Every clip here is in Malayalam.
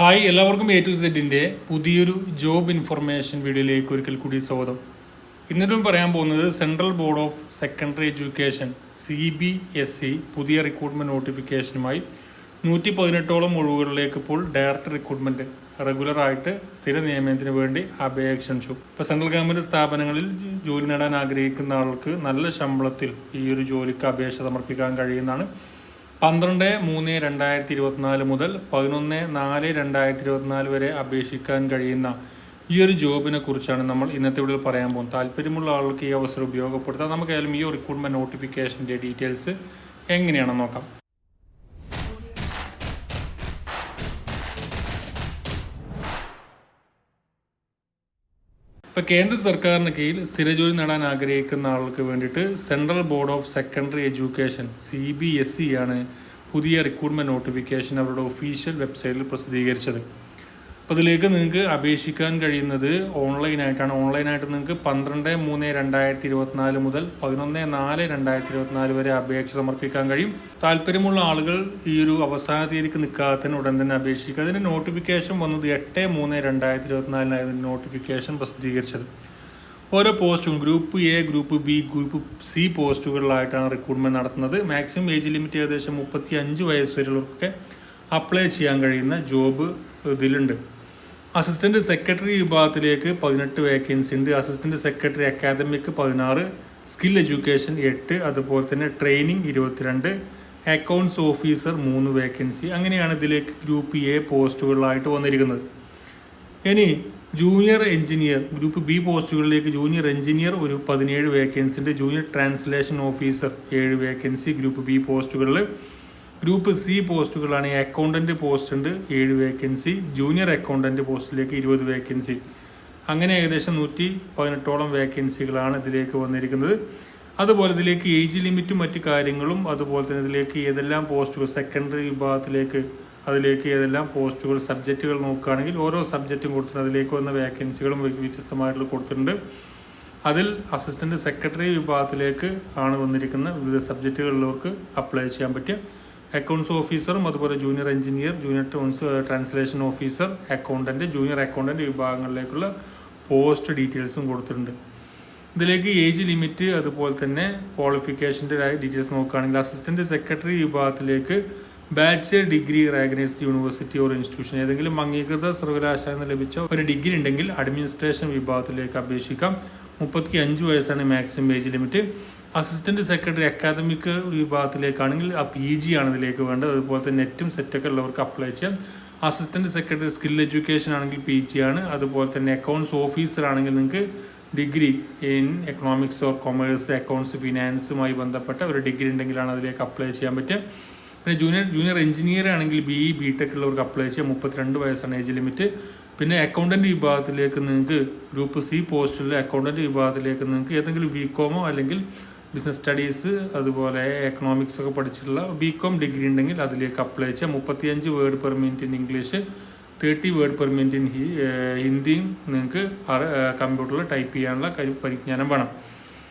ഹായ് എല്ലാവർക്കും എ ടു സെറ്റിന്റെ പുതിയൊരു ജോബ് ഇൻഫർമേഷൻ വീഡിയോയിലേക്ക് ഒരിക്കൽ കൂടി സ്വാഗതം. ഇന്നിട്ടും പറയാൻ പോകുന്നത് Central Board of Secondary Education C B S C പുതിയ റിക്രൂട്ട്മെന്റ് നോട്ടിഫിക്കേഷനുമായി നൂറ്റി പതിനെട്ടോളം ഒഴിവുകളിലേക്ക് ഇപ്പോൾ ഡയറക്റ്റ് റിക്രൂട്ട്മെന്റ് റെഗുലറായിട്ട് സ്ഥിര നിയമനത്തിന് വേണ്ടി അപേക്ഷ ക്ഷണിച്ചു ഇപ്പോൾ സെൻട്രൽ ഗവൺമെന്റ് സ്ഥാപനങ്ങളിൽ ജോലി നേടാൻ ആഗ്രഹിക്കുന്ന ആൾക്ക് നല്ല ശമ്പളത്തിൽ ഈ ഒരു ജോലിക്ക് അപേക്ഷ സമർപ്പിക്കാൻ കഴിയുന്നതാണ്. പന്ത്രണ്ട് മൂന്ന് രണ്ടായിരത്തി ഇരുപത്തിനാല് മുതൽ പതിനൊന്ന് നാല് രണ്ടായിരത്തി ഇരുപത്തിനാല് വരെ അപേക്ഷിക്കാൻ കഴിയുന്ന ഈ ഒരു ജോബിനെ കുറിച്ചാണ് നമ്മൾ ഇന്നത്തെ വീഡിയോയിൽ പറയാൻ പോകുന്നത്. താല്പര്യമുള്ള ആൾക്ക് ഈ അവസരം ഉപയോഗപ്പെടുത്താം. നമുക്കായാലും ഈ റിക്രൂട്ട്മെന്റ് നോട്ടിഫിക്കേഷന്റെ ഡീറ്റെയിൽസ് എങ്ങനെയാണെന്ന് നോക്കാം. ഇപ്പോൾ കേന്ദ്ര സർക്കാരിന് കീഴിൽ സ്ഥിരജോലി നേടാൻ ആഗ്രഹിക്കുന്ന ആൾക്ക് വേണ്ടിയിട്ട് Central Board of Secondary Education C B S C ആണ് പുതിയ റിക്രൂട്ട്മെന്റ് നോട്ടിഫിക്കേഷൻ അവരുടെ ഒഫീഷ്യൽ വെബ്സൈറ്റിൽ പ്രസിദ്ധീകരിച്ചത്. അപ്പോൾ അതിലേക്ക് നിങ്ങൾക്ക് അപേക്ഷിക്കാൻ കഴിയുന്നത് ഓൺലൈനായിട്ടാണ്. ഓൺലൈനായിട്ട് നിങ്ങൾക്ക് പന്ത്രണ്ട് മൂന്ന് രണ്ടായിരത്തി ഇരുപത്തിനാല് മുതൽ പതിനൊന്ന് നാല് രണ്ടായിരത്തി ഇരുപത്തിനാല് വരെ അപേക്ഷ സമർപ്പിക്കാൻ കഴിയും. താല്പര്യമുള്ള ആളുകൾ ഈ ഒരു അവസാന തീയതിക്ക് നിൽക്കാതെ തന്നെ ഉടൻ തന്നെ അപേക്ഷിക്കുക. അതിന്റെ നോട്ടിഫിക്കേഷൻ വന്നത് എട്ട് മൂന്ന് രണ്ടായിരത്തി ഇരുപത്തിനാലിനായിരുന്നു നോട്ടിഫിക്കേഷൻ പ്രസിദ്ധീകരിച്ചത്. ഓരോ പോസ്റ്റും group A group B group C പോസ്റ്റുകളിലായിട്ടാണ് recruitment നടത്തുന്നത്. മാക്സിമം ഏജ് ലിമിറ്റ് ഏകദേശം മുപ്പത്തി അഞ്ച് വയസ്സ് വരെയുള്ളവർക്കൊക്കെ അപ്ലൈ ചെയ്യാൻ കഴിയുന്ന ജോബ് ഇതിലുണ്ട്. അസിസ്റ്റന്റ് സെക്രട്ടറി വിഭാഗത്തിലേക്ക് പതിനെട്ട് വേക്കൻസി ഉണ്ട്. അസിസ്റ്റന്റ് സെക്രട്ടറി അക്കാദമിക്ക് പതിനാറ് സ്കിൽ എഡ്യൂക്കേഷൻ എട്ട് അതുപോലെ തന്നെ ട്രെയിനിങ് ഇരുപത്തിരണ്ട് അക്കൗണ്ട്സ് ഓഫീസർ മൂന്ന് വേക്കൻസി അങ്ങനെയാണ് ഇതിലേക്ക് ഗ്രൂപ്പ് എ പോസ്റ്റുകളിലായിട്ട് വന്നിരിക്കുന്നത്. ഇനി ജൂനിയർ എഞ്ചിനീയർ ഗ്രൂപ്പ് ബി പോസ്റ്റുകളിലേക്ക് ജൂനിയർ എഞ്ചിനീയർ ഒരു പതിനേഴ് വേക്കൻസി ഉണ്ട്. ജൂനിയർ ട്രാൻസ്ലേഷൻ ഓഫീസർ ഏഴ് വേക്കൻസി ഗ്രൂപ്പ് ബി പോസ്റ്റുകളിൽ ഗ്രൂപ്പ് സി പോസ്റ്റുകളാണ്. അക്കൗണ്ടന്റ് പോസ്റ്റ് ഉണ്ട് ഏഴ് വേക്കൻസി ജൂനിയർ അക്കൗണ്ടന്റ് പോസ്റ്റിലേക്ക് ഇരുപത് വേക്കൻസി അങ്ങനെ ഏകദേശം നൂറ്റി പതിനെട്ടോളം വേക്കൻസികളാണ് ഇതിലേക്ക് വന്നിരിക്കുന്നത്. അതുപോലെ ഇതിലേക്ക് ഏജ് ലിമിറ്റും മറ്റു കാര്യങ്ങളും അതുപോലെ തന്നെ ഇതിലേക്ക് ഏതെല്ലാം പോസ്റ്റുകൾ സെക്കൻഡറി വിഭാഗത്തിലേക്ക് അതിലേക്ക് ഏതെല്ലാം പോസ്റ്റുകൾ സബ്ജക്റ്റുകൾ നോക്കുകയാണെങ്കിൽ ഓരോ സബ്ജക്റ്റും കൊടുത്തിട്ടുണ്ട് അതിലേക്ക് വന്ന വേക്കൻസികളും വ്യത്യസ്തമായിട്ടുള്ള കൊടുത്തിട്ടുണ്ട്. അതിൽ അസിസ്റ്റന്റ് സെക്രട്ടറി വിഭാഗത്തിലേക്ക് ആണ് വന്നിരിക്കുന്ന വിവിധ സബ്ജക്റ്റുകളിലേക്ക് അപ്ലൈ ചെയ്യാൻ പറ്റിയ അക്കൗണ്ട്സ് ഓഫീസറും അതുപോലെ junior engineer junior translation officer accountant junior accountant വിഭാഗങ്ങളിലേക്കുള്ള post ഡീറ്റെയിൽസും കൊടുത്തിട്ടുണ്ട്. ഇതിലേക്ക് ഏജ് ലിമിറ്റ് അതുപോലെ തന്നെ ക്വാളിഫിക്കേഷന്റെ ഡീറ്റെയിൽസ് നോക്കുകയാണെങ്കിൽ അസിസ്റ്റന്റ് സെക്രട്ടറി വിഭാഗത്തിലേക്ക് bachelor degree recognised university or institution ഏതെങ്കിലും അംഗീകൃത സർവകലാശാല നിന്ന് ലഭിച്ച ഒരു ഡിഗ്രി ഉണ്ടെങ്കിൽ അഡ്മിനിസ്ട്രേഷൻ വിഭാഗത്തിലേക്ക് അപേക്ഷിക്കാം. മുപ്പത്തി അഞ്ച് വയസ്സാണ് maximum age limit assistant secretary academic വിഭാഗത്തിലേക്കാണെങ്കിൽ ആ പി ജി ആണ് ഇതിലേക്ക് വേണ്ടത്. അതുപോലെ തന്നെ നെറ്റും സെറ്റൊക്കെ ഉള്ളവർക്ക് അപ്ലൈ ചെയ്യാം. അസിസ്റ്റന്റ് സെക്രട്ടറി സ്കിൽ എഡ്യൂക്കേഷൻ ആണെങ്കിൽ പി ജി ആണ്. അതുപോലെ തന്നെ അക്കൗണ്ട്സ് ഓഫീസർ ആണെങ്കിൽ നിങ്ങൾക്ക് degree in economics or commerce accounts ഫിനാൻസുമായി ബന്ധപ്പെട്ട ഒരു ഡിഗ്രി ഉണ്ടെങ്കിലാണ് അതിലേക്ക് അപ്ലൈ ചെയ്യാൻ പറ്റുക. പിന്നെ ജൂനിയർ ജൂനിയർ എഞ്ചിനീയർ ആണെങ്കിൽ ബി ഇ ബി ടെക് ഉള്ളവർക്ക് അപ്ലൈ ചെയ്യാം. മുപ്പത്തിരണ്ട് വയസ്സാണ് ഏജ് ലിമിറ്റ് പിന്നെ അക്കൗണ്ടന്റ് വിഭാഗത്തിലേക്ക് നിങ്ങൾക്ക് ഗ്രൂപ്പ് സി പോസ്റ്റിലെ അക്കൗണ്ടന്റ് വിഭാഗത്തിലേക്ക് നിങ്ങൾക്ക് ഏതെങ്കിലും ബി കോമോ അല്ലെങ്കിൽ ബിസിനസ് സ്റ്റഡീസ് അതുപോലെ എക്കണോമിക്സ് ഒക്കെ പഠിച്ചിട്ടുള്ള ബി കോം ഡിഗ്രി ഉണ്ടെങ്കിൽ അതിലേക്ക് അപ്ലൈ ചെയ്യാം. മുപ്പത്തിയഞ്ച് word per minute in English thirty word per minute in ഹിന്ദിയും നിങ്ങൾക്ക് കമ്പ്യൂട്ടറിൽ ടൈപ്പ് ചെയ്യാനുള്ള പരിജ്ഞാനം വേണം.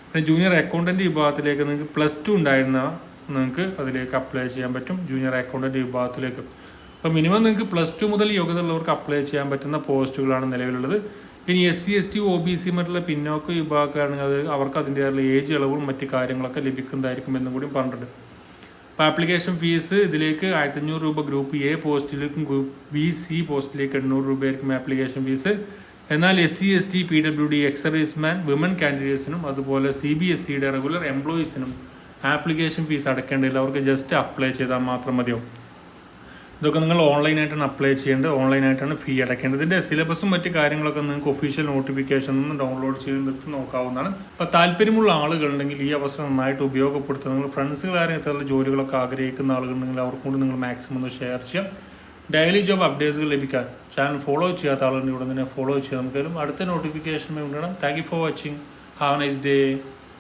പിന്നെ ജൂനിയർ അക്കൗണ്ടന്റ് വിഭാഗത്തിലേക്ക് നിങ്ങൾക്ക് പ്ലസ് ടു ഉണ്ടായിരുന്ന നിങ്ങൾക്ക് അതിലേക്ക് അപ്ലൈ ചെയ്യാൻ പറ്റും ജൂനിയർ അക്കൗണ്ടന്റ് വിഭാഗത്തിലേക്ക്. അപ്പോൾ മിനിമം നിങ്ങൾക്ക് പ്ലസ് ടു മുതൽ യോഗ്യത ഉള്ളവർക്ക് അപ്ലൈ ചെയ്യാൻ പറ്റുന്ന പോസ്റ്റുകളാണ് നിലവിലുള്ളത്. ഇനി S C S T O B C മറ്റുള്ള പിന്നോക്ക വിഭാഗമാണെങ്കിൽ അത് അവർക്ക് അതിന്റെതായുള്ള ഏജ് ഇളവും മറ്റ് കാര്യങ്ങളൊക്കെ ലഭിക്കുന്നതായിരിക്കും എന്നും കൂടി പറഞ്ഞിട്ടുണ്ട്. അപ്പോൾ ആപ്ലിക്കേഷൻ ഫീസ് ഇതിലേക്ക് ആയിരത്തി അഞ്ഞൂറ് രൂപ ഗ്രൂപ്പ് എ പോസ്റ്റിലേക്കും ഗ്രൂപ്പ് ബി സി പോസ്റ്റിലേക്ക് എണ്ണൂറ് രൂപയായിരിക്കും ആപ്ലിക്കേഷൻ ഫീസ് എന്നാൽ S C S T P W D ex serviceman women കാൻഡിഡേറ്റ്സിനും അതുപോലെ സി ബി എസ് സിയുടെ റെഗുലർ എംപ്ലോയീസിനും ആപ്ലിക്കേഷൻ ഫീസ് അടക്കേണ്ടതില്ല അവർക്ക് ജസ്റ്റ് അപ്ലൈ ചെയ്താൽ മാത്രം മതിയാവും. ഇതൊക്കെ നിങ്ങൾ ഓൺലൈനായിട്ടാണ് അപ്ലൈ ചെയ്യേണ്ടത്. ഓൺലൈനായിട്ടാണ് ഫീ അടയ്ക്കേണ്ടത്. ഇതിന്റെ സിലബസും മറ്റു കാര്യങ്ങളൊക്കെ നിങ്ങൾക്ക് ഒഫീഷ്യൽ നോട്ടിഫിക്കേഷൻ നിന്ന് ഡൗൺലോഡ് ചെയ്ത് നിർത്തി നോക്കാവുന്നതാണ്. അപ്പോൾ താല്പര്യമുള്ള ആളുകളുണ്ടെങ്കിൽ ഈ അവസരം നന്നായിട്ട് ഉപയോഗപ്പെടുത്തുക നിങ്ങൾ ഫ്രണ്ട്സുകാരെ ഇത്തരത്തിലുള്ള ജോലികളൊക്കെ ആഗ്രഹിക്കുന്ന ആളുകളുണ്ടെങ്കിൽ അവർക്കും കൂടി നിങ്ങൾ മാക്സിമം ഒന്ന് ഷെയർ ചെയ്യാം. ഡെയിലി ജോബ് അപ്ഡേറ്റ്സുകൾ ലഭിക്കാൻ ചാനൽ ഫോളോ ചെയ്യാത്ത ആളുകൾ ഉടൻ തന്നെ ഫോളോ ചെയ്യാം. നമുക്കായാലും അടുത്ത നോട്ടിഫിക്കേഷൻ വേണം thank you for watching have nice day